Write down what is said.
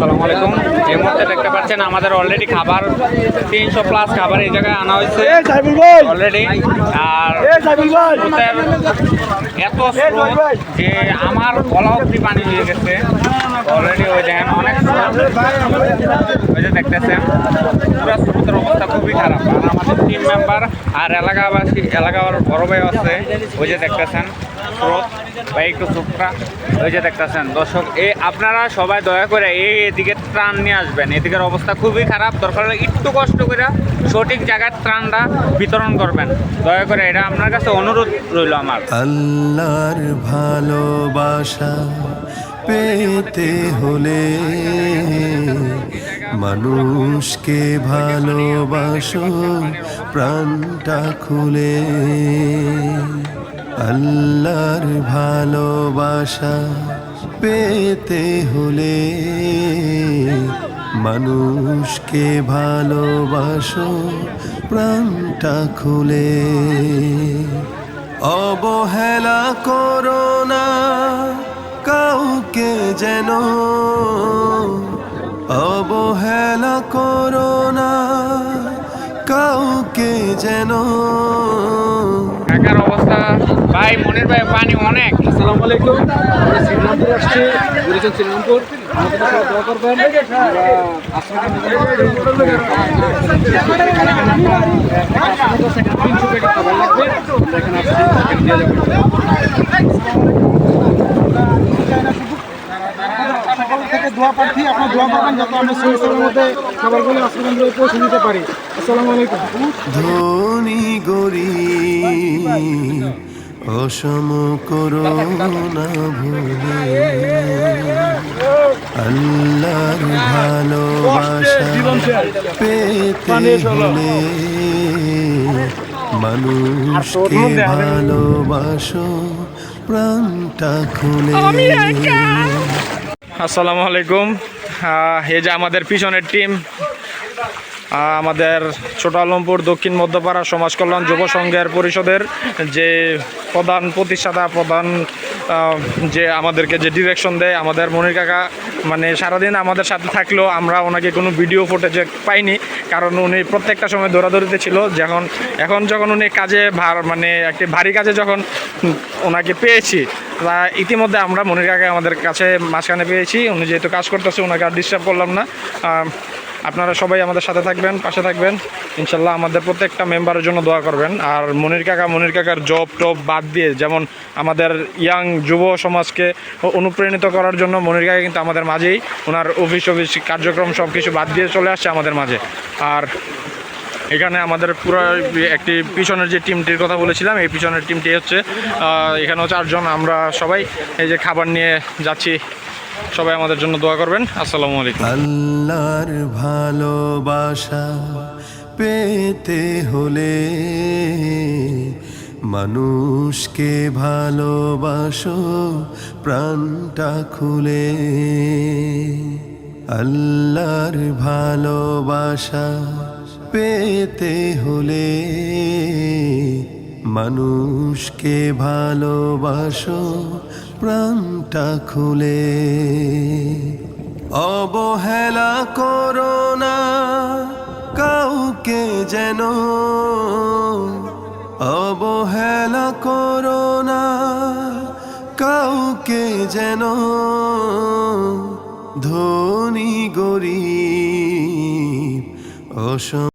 আসসালামু আলাইকুম। এই মুহূর্তে দেখতে পাচ্ছেন আমাদের অলরেডি খাবার তিনশো প্লাস খাবার এই জায়গায় আনা হয়েছে। অলরেডি আর এত যে আমার গলা অব্দি পানি নিয়ে গেছে। অলরেডি ওই দেখেন অনেক। ওই যে দেখতেছেন পুরো অবস্থা খুবই খারাপ। আর আমাদের টিম মেম্বার আর এলাকাবাসী এলাকার বড় ভাই আছে ওই যে দেখতেছেন স্রোত বা একটু চুপটা ওই যে দেখতেছেন দর্শক এই আপনারা সবাই দয়া করে এই এদিকে ত্রাণ নিয়ে আসবেন। এদিকের অবস্থা খুবই খারাপ দরকার হলে একটু কষ্ট করে সঠিক জায়গায় ত্রাণটা বিতরণ করবেন। দয়া করে এটা আপনার কাছে অনুরোধ রইল আমার। আল্লাহর ভালোবাসা পেতে হলে মানুষকে ভালোবাসো, প্রাণটা খুলে। আল্লাহর ভালোবাসা পেতে হলে মানুষকে ভালোবাসো, প্রাণটা খুলে। অবহেলা করো না। কাউকে যেন অবহেলা করো না কাউকে যেন ঢাকার অবস্থা ভাই মনির ভাই পানি অনেক আসসালামু আলাইকুম আমরা শ্রীরামপুর আসছি শ্রীরামপুর আমাদের দোয়া করবেন আমরা তিনশো প্যাকেট খাবার লাগবে আমরা এখানে আসছি প্যাকেট দিয়ে যাব সকাল থেকে দোয়া প্রার্থী আপনার দোয়া করবেন যাতে আমরা সেই সময়ের মধ্যে পৌঁছে পারি অসম করো না ভুলে। আল্লাহর ভালোবাসা পেতে হলে মানুষকে ভালোবাসো প্রাণটা খুলে আসসালামু আলাইকুম। এই যে আমাদের পিছনের টিম আমাদের ছোট আলমপুর দক্ষিণ মধ্যপাড়া সমাজ কল্যাণ যুব সংঘের পরিষদের যে প্রধান প্রতিষ্ঠাতা প্রধান যে আমাদেরকে যে ডিরেকশন দেয় আমাদের মনির কাকা মানে সারাদিন আমাদের সাথে থাকলেও আমরা ওনাকে কোনো ভিডিও ফুটেজে পাইনি, কারণ উনি প্রত্যেকটা সময় দৌড়াদৌড়িতে ছিল, যখন, এখন যখন উনি কাজে ভার মানে একটি ভারী কাজে যখন ওনাকে পেয়েছি, তা ইতিমধ্যে আমরা মনির কাকে আমাদের কাছে মাঝখানে পেয়েছি, উনি যেহেতু কাজ করতেছে, ওনাকে আর ডিস্টার্ব করলাম না আপনারা সবাই আমাদের সাথে থাকবেন, পাশে থাকবেন। ইনশাল্লাহ আমাদের প্রত্যেকটা মেম্বারের জন্য দোয়া করবেন। আর মনির কাকা, মনির কাকার জব টব বাদ দিয়ে যেমন আমাদের ইয়াং যুব সমাজকে অনুপ্রাণিত করার জন্য মনির কাকা কিন্তু আমাদের মাঝেই, ওনার অফিস অফিস কার্যক্রম সব কিছু বাদ দিয়ে চলে আসছে আমাদের মাঝে। আর এখানে আমাদের পুরো একটি পিছনের যে টিমটির কথা বলেছিলাম, এই পিছনের টিমটি হচ্ছে এখানেও চারজন, আমরা সবাই এই যে খাবার নিয়ে যাচ্ছি। সবাই আমাদের জন্য দোয়া করবেন। আসসালামু আলাইকুম। আল্লাহর ভালোবাসা পেতে হলে মানুষকে ভালোবাসো, প্রাণটা খুলে। আল্লাহর ভালোবাসা পেতে হলে মানুষকে ভালোবাসো প্রাণটা খুলে। অবহেলা করো না, কাউকে যেন। অবহেলা করো না, কাউকে যেন। ধনী গরিব, অসম